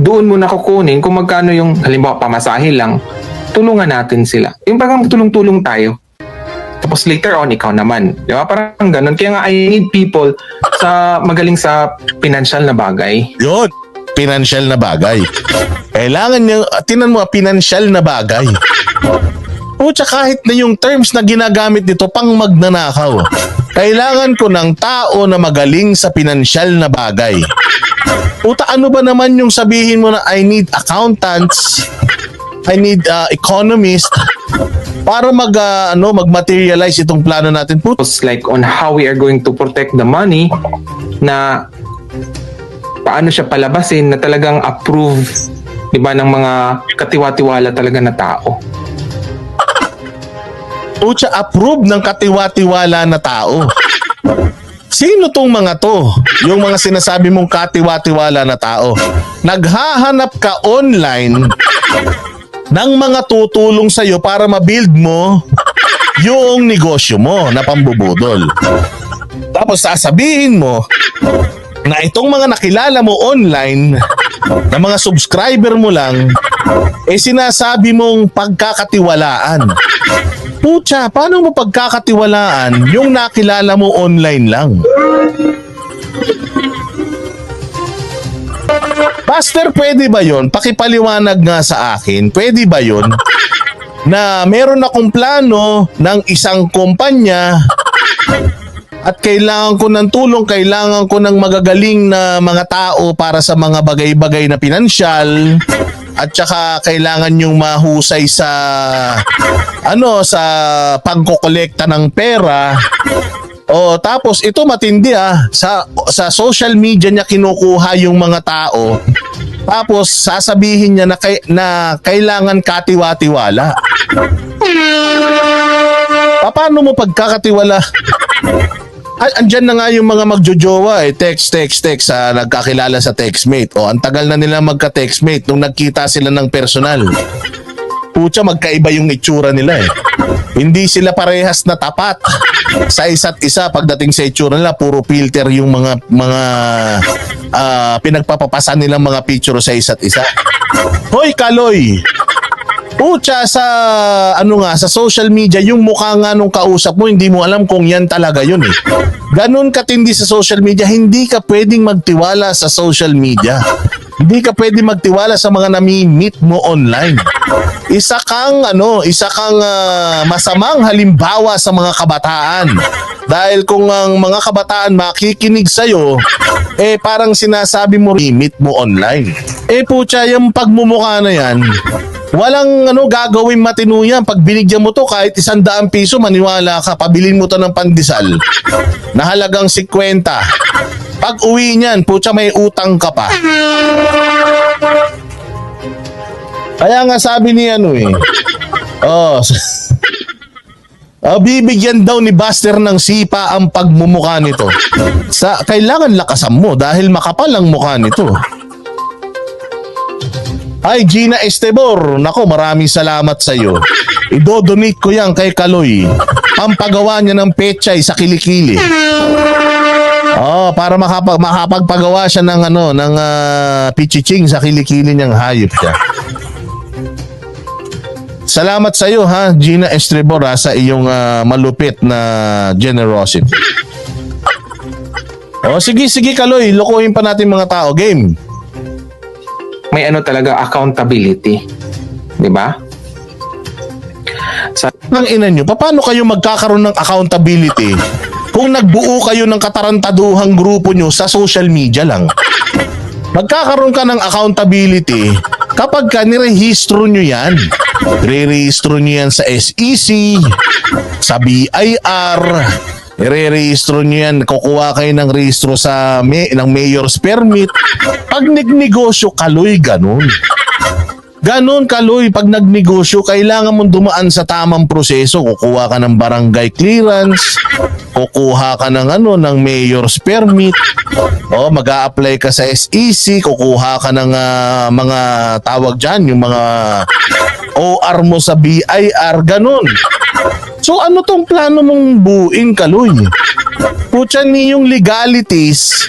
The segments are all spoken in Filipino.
doon mo na kukunin kung magkano yung, halimbawa, pamasahe lang, tulungan natin sila. Yung parang tulong-tulong tayo. Tapos later on, ikaw naman. Di ba? Parang ganun. Kaya nga, I need people sa magaling sa financial na bagay. Yun, financial na bagay. Kailangan niya, tinan mo, financial na bagay. Pucha, kahit na yung terms na ginagamit nito pang magnanakaw. Kailangan ko ng tao na magaling sa financial na bagay. Puta, ano ba naman yung sabihin mo na I need accountants, I need uh, economist para mag uh, ano mag-materialize itong plano natin. Tapos like on how we are going to protect the money na paano siya palabasin na talagang approve di ba ng mga katiwa-tiwala talaga na tao. Pucha, approve ng katiwa-tiwala na tao. Sino tong mga to? Yung mga sinasabi mong katiwa-tiwala na tao. Naghahanap ka online ng mga tutulong sa'yo para ma-build mo yung negosyo mo na pambubudol. Tapos sasabihin mo na itong mga nakilala mo online na mga subscriber mo lang eh sinasabi mong pagkakatiwalaan. Pucha, paano mo pagkakatiwalaan yung nakilala mo online lang? Pastor, pwede ba yon? Pakipaliwanag nga sa akin, pwede ba yon? Na meron akong plano ng isang kumpanya at kailangan ko ng tulong, kailangan ko ng magagaling na mga tao para sa mga bagay-bagay na pinansyal at saka kailangan yung mahusay sa ano sa pagkokolekta ng pera. O tapos ito matindi ah. Sa sa social media niya kinukuha yung mga tao. Tapos sasabihin niya na, kay, na kailangan katiwa-tiwala. Pa- paano mo pagkakatiwala andyan na nga yung mga magjojowa eh. Text, text, text sa nagkakilala sa textmate. O, ang tagal na nila magka-textmate nung nagkita sila ng personal. Pucha, magkaiba yung itsura nila eh. Hindi sila parehas na tapat sa isa't isa pagdating sa itsura nila. Puro filter yung mga mga ah, pinagpapapasan nilang mga picture sa isa't isa. Hoy, Kaloy! Pucha sa ano nga sa social media yung mukha nga nung kausap mo hindi mo alam kung yan talaga yun eh. Ganon katindi sa social media hindi ka pwedeng magtiwala sa social media. Hindi ka pwedeng magtiwala sa mga nami-meet mo online. Isa kang ano, isa kang ah, masamang halimbawa sa mga kabataan. Dahil kung ang mga kabataan makikinig sa'yo, eh parang sinasabi mo meet mo online. Eh pucha, yung pagmumukha na yan, Walang ano gagawin matino yan. Pag binigyan mo to kahit isang daang piso, maniwala ka, pabilin mo to ng pandesal. Na halagang 50. Pag uwi niyan, putya may utang ka pa. Kaya nga sabi ni ano eh. Oh, Oh, bibigyan daw ni Buster ng sipa ang pagmumukha nito. Sa kailangan lakasan mo dahil makapal ang mukha nito. Ay, Gina Estebor. Nako, maraming salamat sa iyo. Idodonate ko yan kay Kaloy. Pampagawa niya ng pechay sa kilikili. Oh, para makapag makapagpagawa siya ng ano, ng uh, pichiching sa kilikili niyang hayop siya. Salamat sa iyo ha, Gina Estrebor ha, sa iyong ah, malupit na generosity. Oh, sige, sige Kaloy, lokohin pa natin mga tao. Game. May ano talaga accountability. Di ba? Sa ng ina nyo, paano kayo magkakaroon ng accountability kung nagbuo kayo ng katarantaduhang grupo nyo sa social media lang? Magkakaroon ka ng accountability kapag ka nirehistro nyo yan. Re-rehistro nyo yan sa SEC, sa BIR, Ire-rehistro nyo yan, kukuha kayo ng rehistro sa may, ng mayor's permit. Pag nagnegosyo, kaloy ganun. Ganon kaloy, pag nagnegosyo, kailangan mong dumaan sa tamang proseso. Kukuha ka ng barangay clearance, kukuha ka ng ano, ng mayor's permit, o mag apply ka sa SEC, kukuha ka ng ah, mga tawag dyan, yung mga OR mo sa BIR, ganon. So ano tong plano mong buuin kaloy? Putya ni yung legalities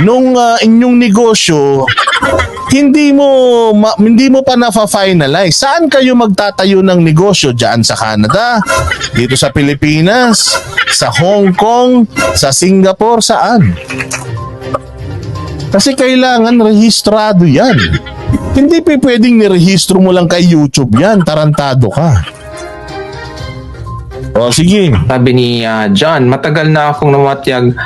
nung ah, inyong negosyo hindi mo ma- hindi mo pa na-finalize. Saan kayo magtatayo ng negosyo diyan sa Canada? Dito sa Pilipinas, sa Hong Kong, sa Singapore, saan? Kasi kailangan rehistrado 'yan. Hindi pa pwedeng nirehistro mo lang kay YouTube 'yan, tarantado ka. O sige. Sabi ni ah, John, matagal na akong namatyag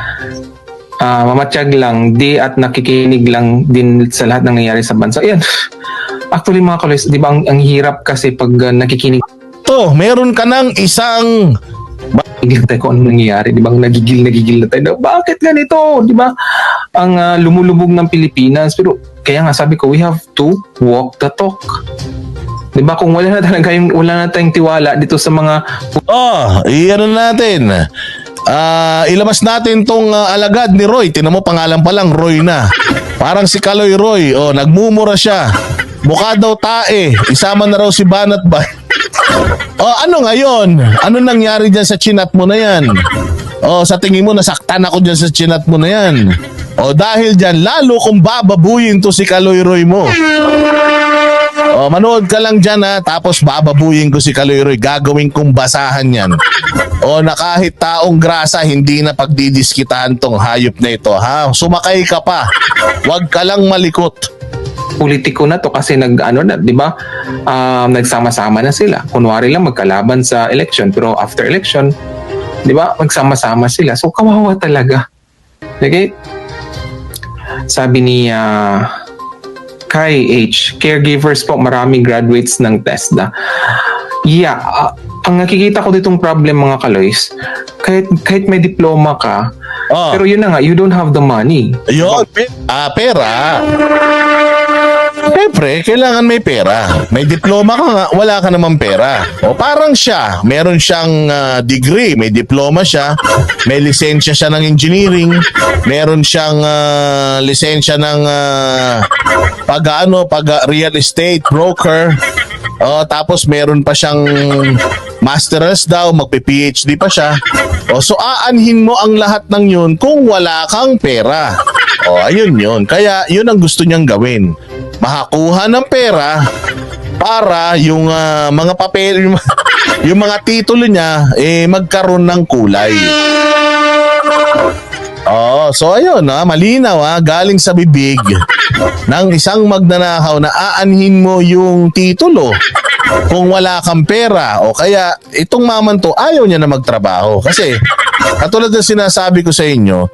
ah, mamatyag lang di at nakikinig lang din sa lahat ng nangyayari sa bansa. Yan. Actually mga kalis, di ba ang, ang hirap kasi pag ah, nakikinig To, meron ka ng isang hindi tayo kung ano nangyayari, di ba? Nagigil, nagigil na tayo. Bakit ganito? Di ba? Ang ah, lumulubog ng Pilipinas. Pero kaya nga sabi ko, we have to walk the talk. Di ba? Kung wala na talaga yung, wala na tayong tiwala dito sa mga Oh, iyan natin. Ah, ilabas natin tong ah, alagad ni Roy. Tinan mo pangalan pa lang Roy na. Parang si Kaloy Roy. Oh, nagmumura siya. Mukha daw tae. Isama na raw si Banat ba? oh, ano ngayon? Ano nangyari diyan sa chinat mo na yan? Oh, sa tingin mo nasaktan ako diyan sa chinat mo na yan. Oh, dahil diyan lalo kung bababuyin to si Kaloy Roy mo. Oh, manood ka lang dyan ha, tapos bababuyin ko si Kaloy Gagawin kong basahan yan. O na kahit taong grasa, hindi na pagdidiskitahan tong hayop na ito ha. Sumakay ka pa. Huwag ka lang malikot. politiko na to kasi nag ano na, 'di ba? Um, nagsama-sama na sila. Kunwari lang magkalaban sa election pero after election, 'di ba? Magsama-sama sila. So kawawa talaga. Okay? Sabi ni ah, Kai H, caregivers po, maraming graduates ng TESDA. Yeah, ah, ang nakikita ko ditong problem mga kaloys, kahit, kahit may diploma ka, Oh, pero yun na nga, you don't have the money. yun. pe- Ah, pera. Siyempre, kailangan may pera. May diploma ka nga, wala ka naman pera. O parang siya, meron siyang ah, degree, may diploma siya, may lisensya siya ng engineering, meron siyang ah, lisensya ng ah, pag ano, pag real estate broker. O tapos meron pa siyang master's daw, magpe-PhD pa siya. O so aanhin mo ang lahat ng yun kung wala kang pera. O ayun yun. Kaya yun ang gusto niyang gawin. Makakuha ng pera para yung ah, mga papel, yung, yung mga titulo niya eh magkaroon ng kulay. Oh, so ayun ha, malinaw ha, galing sa bibig ng isang magnanakaw na aanhin mo yung titulo kung wala kang pera. O kaya itong maman to ayaw niya na magtrabaho. Kasi katulad ng sinasabi ko sa inyo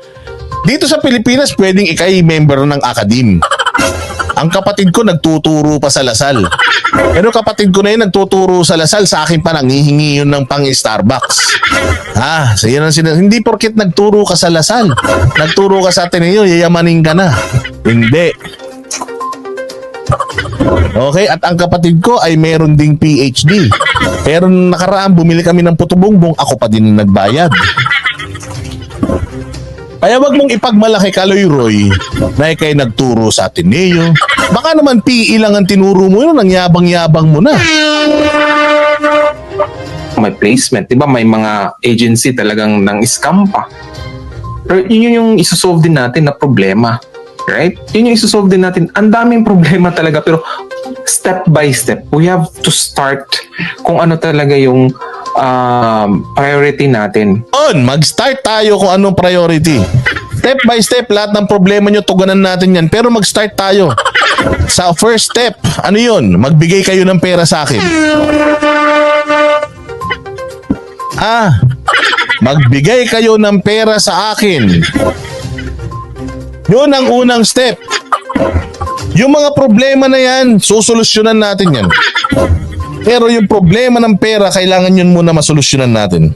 dito sa Pilipinas pwedeng ikay member ng akadim ang kapatid ko nagtuturo pa sa Lasal. Pero kapatid ko na yun nagtuturo sa Lasal sa akin pa nanghihingi yun ng pang Starbucks. Ha? So yun ang sinas- hindi porkit nagturo ka sa Lasal. Nagturo ka sa Ateneo yayamanin ka na. Hindi. Okay, at ang kapatid ko ay meron ding PhD. Pero nakaraan, bumili kami ng puto bongbong, ako pa din nagbayad. Kaya wag mong ipagmalaki Kaloy Roy na ikay nagturo sa Ateneo. Baka naman PE lang ang tinuro mo yun, ang yabang-yabang mo na. may placement, 'di ba? May mga agency talagang nang scam pa. Pero yun yun yung isosolve din natin na problema. Right? Yun yung isosolve din natin. Ang daming problema talaga pero step by step, we have to start kung ano talaga yung um, priority natin. On, mag-start tayo kung anong priority. Step by step, lahat ng problema nyo, tugunan natin yan. Pero mag-start tayo. Sa first step, ano yun? Magbigay kayo ng pera sa akin. Ah, magbigay kayo ng pera sa akin. Yun ang unang step. Yung mga problema na yan, susolusyonan natin yan. Pero yung problema ng pera, kailangan yun muna masolusyonan natin.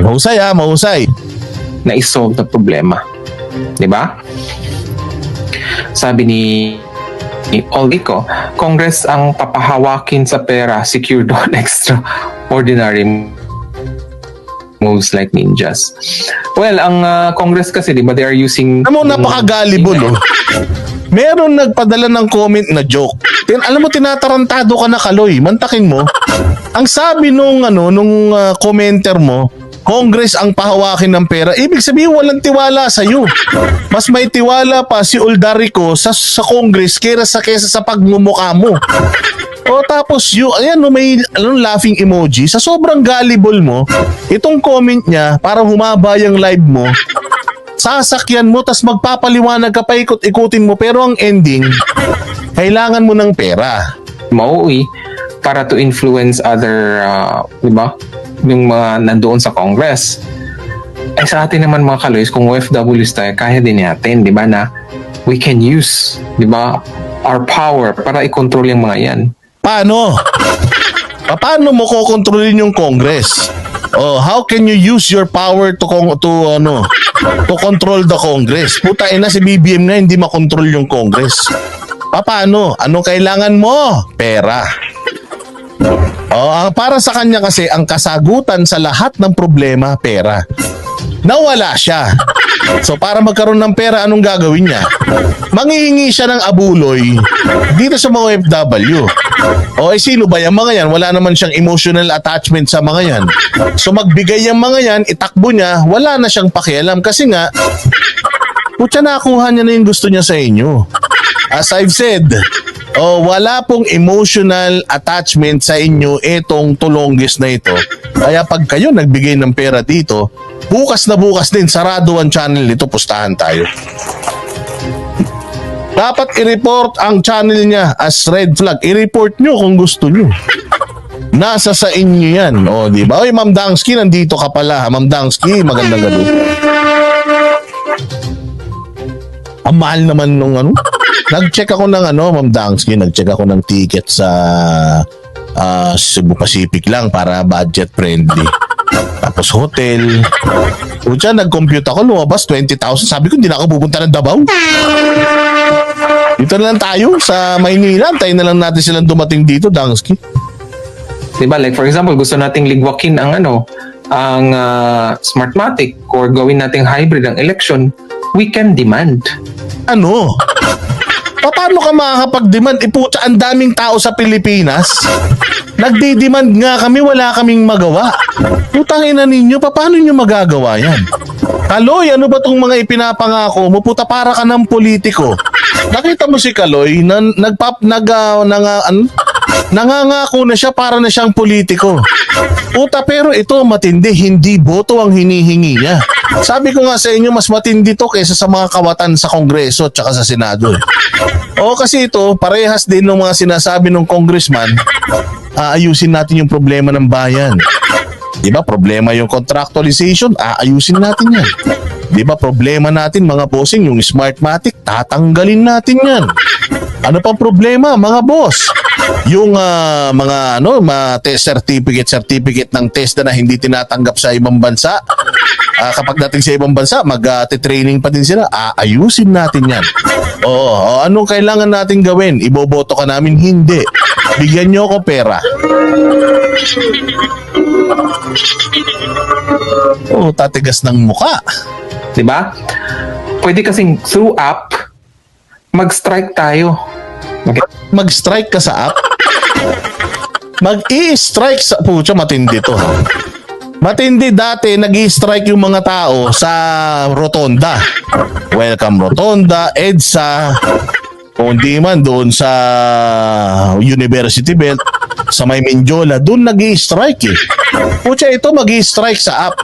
Mahusay ha, mahusay. na isolve na problema. 'Di ba? Sabi ni ni Oldico, Congress ang papahawakin sa pera secured on extraordinary moves like ninjas. Well, ang ah, Congress kasi, di ba, they are using... Alam mo, napaka-gullible, oh. Meron nagpadala ng comment na joke. Tin alam mo, tinatarantado ka na kaloy. Mantakin mo. Ang sabi nung, ano, nung ah, commenter mo, Congress ang pahawakin ng pera, ibig sabihin walang tiwala sa iyo. Mas may tiwala pa si Uldarico sa sa Congress kaysa sa kaysa sa pagmumukha mo. O tapos yung ayan may ano, laughing emoji sa sobrang gullible mo, itong comment niya para humaba yung live mo. Sasakyan mo tas magpapaliwanag ka pa ikot-ikutin mo pero ang ending kailangan mo ng pera. mauwi para to influence other, uh, di ba? Yung mga nandoon sa Congress. Eh sa atin naman mga kaloys, kung OFWs tayo, kaya din natin, di ba, na we can use, di ba, our power para i-control yung mga yan. Paano? Pa- Paano mo kokontrolin yung Congress? Oh, how can you use your power to to ano to control the Congress? Puta ina si BBM na hindi makontrol yung Congress. Pa- Paano? Anong kailangan mo? Pera. Oh, ang para sa kanya kasi ang kasagutan sa lahat ng problema, pera. Nawala siya. So para magkaroon ng pera, anong gagawin niya? Manghihingi siya ng abuloy dito sa mga OFW. O eh sino ba yung mga yan? Wala naman siyang emotional attachment sa mga yan. So magbigay yung mga yan, itakbo niya, wala na siyang pakialam kasi nga, putya nakuha niya na yung gusto niya sa inyo. As I've said, oh, wala pong emotional attachment sa inyo itong tulonggis na ito. Kaya pag kayo nagbigay ng pera dito, bukas na bukas din, sarado ang channel nito, pustahan tayo. Dapat i-report ang channel niya as red flag. I-report nyo kung gusto nyo. Nasa sa inyo yan. O, di ba? Oy, Ma'am Dangski, nandito ka pala. Ma'am Dangski, magandang gabi. Ang mahal naman nung ano. Nag-check ako ng ano, Ma'am Dangski, nag-check ako ng ticket sa ah, Cebu Pacific lang para budget friendly. Tapos hotel. Pucha, nag-compute ako, lumabas 20,000. Sabi ko, hindi na ako pupunta ng Davao. Dito na lang tayo sa Maynila. Tayo na lang natin silang dumating dito, Dangski. Di ba? Like for example, gusto nating ligwakin ang ano, ang uh, Smartmatic or gawin nating hybrid ang election, we can demand. Ano? Pa- Paano ka makakapag-demand? Ipucha, ang daming tao sa Pilipinas. Nagdi-demand nga kami, wala kaming magawa. Putang ina ninyo, pa- paano nyo magagawa yan? Kaloy, ano ba tong mga ipinapangako mo? Puta, para ka ng politiko. Nakita mo si Kaloy, na, nagpap, nag, ah, nang, ah, ano? Nangangako na siya para na siyang politiko. Puta, pero ito matindi, hindi boto ang hinihingi niya. Sabi ko nga sa inyo, mas matindi to kaysa sa mga kawatan sa Kongreso at sa Senado. Oo, kasi ito, parehas din ng mga sinasabi ng congressman, aayusin natin yung problema ng bayan. Di ba? Problema yung contractualization, aayusin natin yan. Di ba? Problema natin mga bossing, yung Smartmatic, tatanggalin natin yan. Ano pang problema mga boss? Yung ah, mga ano, mga test certificate, certificate ng test na hindi tinatanggap sa ibang bansa. Ah, kapag dating sa ibang bansa, mag-training pa din sila. Aayusin natin yan. Oo, anong kailangan natin gawin? Iboboto ka namin? Hindi. Bigyan nyo ako pera. Oo, tatigas ng muka. Di ba? Pwede kasing through app, mag-strike tayo. Mag-strike ka sa app. Mag-i-strike sa... Pucha, matindi to. Matindi dati, nag strike yung mga tao sa Rotonda. Welcome Rotonda, EDSA, kung di man doon sa University Belt, sa may Mindiola, doon nag strike eh. Pucha, ito mag strike sa app.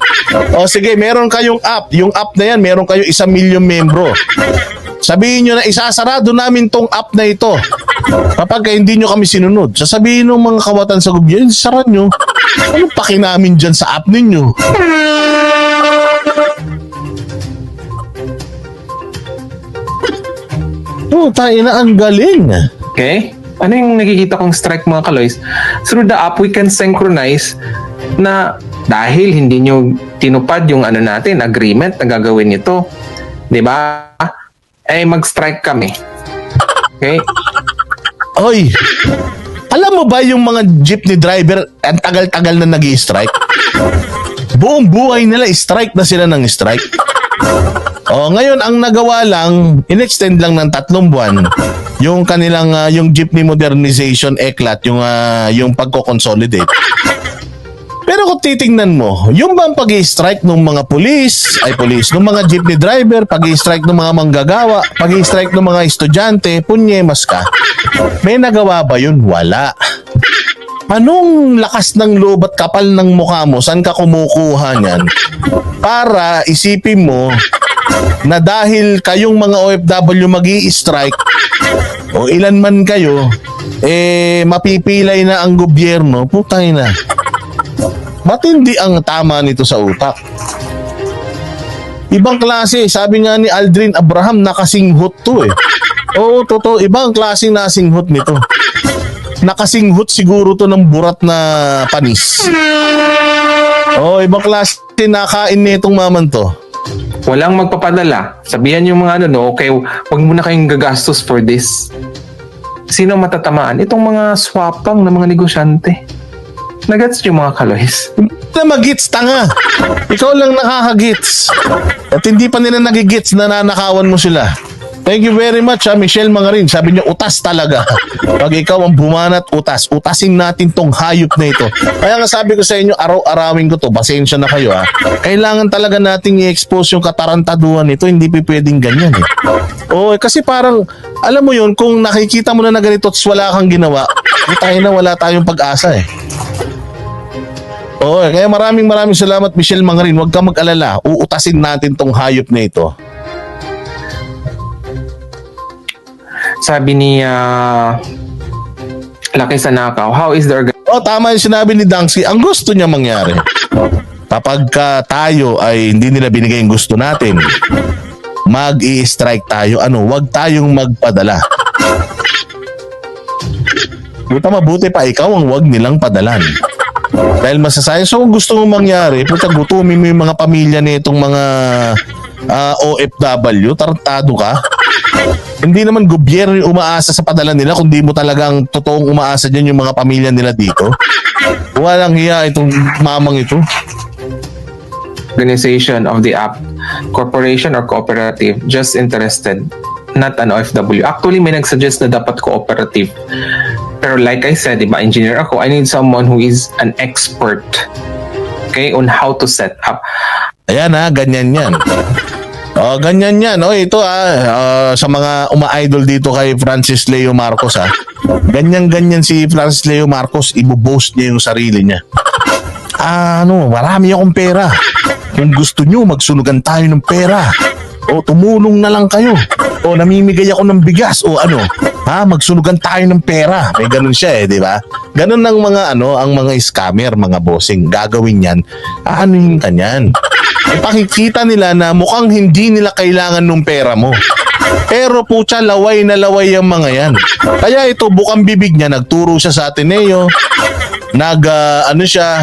O sige, meron kayong app. Yung app na yan, meron kayong isang milyon membro. Sabihin nyo na isasarado namin tong app na ito. Kapag ka hindi nyo kami sinunod, sasabihin ng mga kawatan sa gobyerno, sara nyo. Anong paki namin dyan sa app ninyo? Oh, tayo na ang galing. Okay? Ano yung nakikita kong strike mga kaloys? Through the app, we can synchronize na dahil hindi nyo tinupad yung ano natin, agreement na gagawin nito, di ba? Eh, mag-strike kami. Okay? Oy, alam mo ba yung mga jeepney driver, ang tagal-tagal na nag strike Buong buhay nila, strike na sila ng strike. Oh, ngayon ang nagawa lang, in-extend lang ng tatlong buwan yung kanilang ah, yung jeepney modernization eklat, yung ah, yung pagko-consolidate. Pero kung titingnan mo, yung bang pag strike ng mga pulis, ay pulis, ng mga jeepney driver, pag strike ng mga manggagawa, pag strike ng mga estudyante, punyemas ka. May nagawa ba yun? Wala. Anong lakas ng loob at kapal ng mukha mo? Saan ka kumukuha niyan? Para isipin mo na dahil kayong mga OFW mag strike o ilan man kayo, eh mapipilay na ang gobyerno, putay na. Matindi ang tama nito sa utak. Ibang klase, sabi nga ni Aldrin Abraham, nakasinghot to eh. Oo, totoo, ibang klaseng nasinghot nito. Nakasinghot siguro to ng burat na panis. Oo, ibang klase nakain nitong maman to. Walang magpapadala. Sabihan yung mga ano, no, okay, wag mo na kayong gagastos for this. Sino matatamaan? Itong mga swapang ng mga negosyante. Nagats yung mga kaloys. na magits tanga. Ikaw lang nakakagits. At hindi pa nila nagigits na nanakawan mo sila. Thank you very much ha, Michelle Mangarin. Sabi niyo, utas talaga. Pag ikaw ang bumanat, utas. Utasin natin tong hayop na ito. Kaya nga sabi ko sa inyo, araw-arawin ko to. Pasensya na kayo ha. Kailangan talaga nating i-expose yung katarantaduhan nito. Hindi pa pwedeng ganyan eh. Oo, eh, kasi parang, alam mo yun, kung nakikita mo na na ganito at wala kang ginawa, tayo na wala tayong pag-asa eh. Oo, kaya maraming maraming salamat Michelle Mangarin. Huwag kang mag-alala. Uutasin natin tong hayop na ito. Sabi ni ah, Laki Sanakaw, how is the organ- Oh, tama yung sinabi ni Dangsi. Ang gusto niya mangyari. Kapag ka tayo ay hindi nila binigay yung gusto natin, mag-i-strike tayo. Ano, wag tayong magpadala. Buta mabuti pa ikaw ang wag nilang padalan. Dahil masasayang. So kung gusto mong mangyari, puta gutumin mo yung mga pamilya nitong mga ah, OFW, tarantado ka. Hindi naman gobyerno yung umaasa sa padala nila, kundi mo talagang totoong umaasa dyan yung mga pamilya nila dito. Walang hiya itong mamang ito. organization of the app, corporation or cooperative, just interested, not an OFW. Actually, may nagsuggest na dapat cooperative. Pero like I said, diba, engineer ako, I need someone who is an expert okay, on how to set up. Ayan ha, ganyan yan. Oh, ganyan yan. Oh, ito ah, ah, sa mga uma-idol dito kay Francis Leo Marcos ah. Ganyan-ganyan si Francis Leo Marcos, ibo-boast niya yung sarili niya. Ah, ano, marami akong pera. Kung gusto nyo, magsunugan tayo ng pera. O tumulong na lang kayo. O namimigay ako ng bigas. O ano, ha, magsunugan tayo ng pera. May ganun siya eh, di ba? Ganun ang mga ano, ang mga scammer, mga bossing. Gagawin yan. Aanuhin ka niyan. Ipakikita nila na mukhang hindi nila kailangan ng pera mo. Pero putya, laway na laway ang mga yan. Kaya ito, bukang bibig niya, nagturo siya sa Ateneo, nag, ah, ano siya,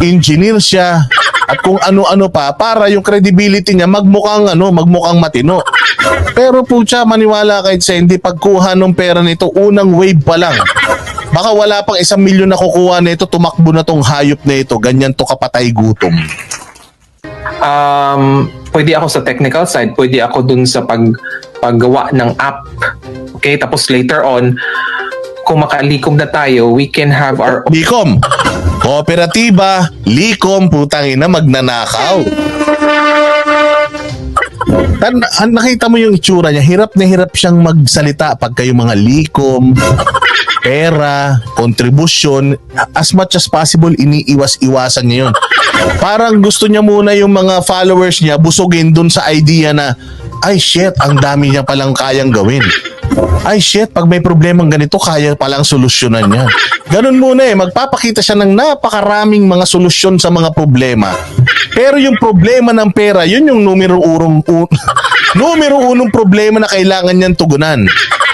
engineer siya, at kung ano-ano pa, para yung credibility niya magmukhang, ano, magmukhang matino. Pero putya, maniwala kahit sa hindi pagkuha ng pera nito, unang wave pa lang. Baka wala pang isang milyon na kukuha nito, tumakbo na tong hayop na ito, ganyan to kapatay gutom. Um, pwede ako sa technical side, pwede ako dun sa pag paggawa ng app. Okay, tapos later on, kung makalikom na tayo, we can have our Likom. Kooperatiba, likom, putang ina, magnanakaw. Tan an- nakita mo yung itsura niya, hirap na hirap siyang magsalita pag kayo mga likom, pera, kontribusyon, as much as possible iniiwas-iwasan niya yun. Parang gusto niya muna yung mga followers niya busugin dun sa idea na ay shit, ang dami niya palang kayang gawin. Ay shit, pag may problemang ganito, kaya palang solusyonan niya. Ganun muna eh, magpapakita siya ng napakaraming mga solusyon sa mga problema. Pero yung problema ng pera, yun yung numero urong u- numero unong problema na kailangan niyang tugunan.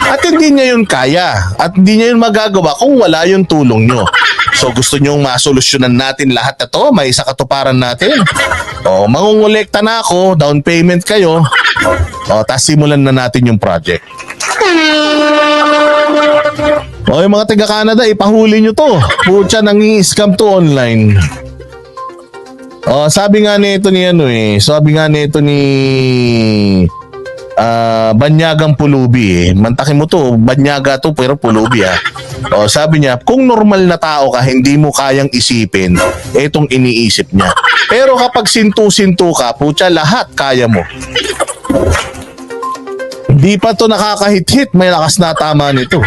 At hindi niya yun kaya. At hindi niya yun magagawa kung wala yung tulong niyo. So gusto niyong masolusyonan natin lahat na to, may isa katuparan natin. O, mangungulekta na ako, down payment kayo. O, tapos simulan na natin yung project. O, yung mga taga Canada, ipahuli nyo to. Pucha, nangi-scam to online. O, sabi nga nito ni ano eh, sabi nga nito ni ah, banyagang pulubi eh. Mantakin mo to, banyaga to pero pulubi ah. O, sabi niya, kung normal na tao ka, hindi mo kayang isipin etong iniisip niya. Pero kapag sintu-sintu ka, putya, lahat kaya mo. Hindi pa to nakakahit-hit, may lakas na tama nito.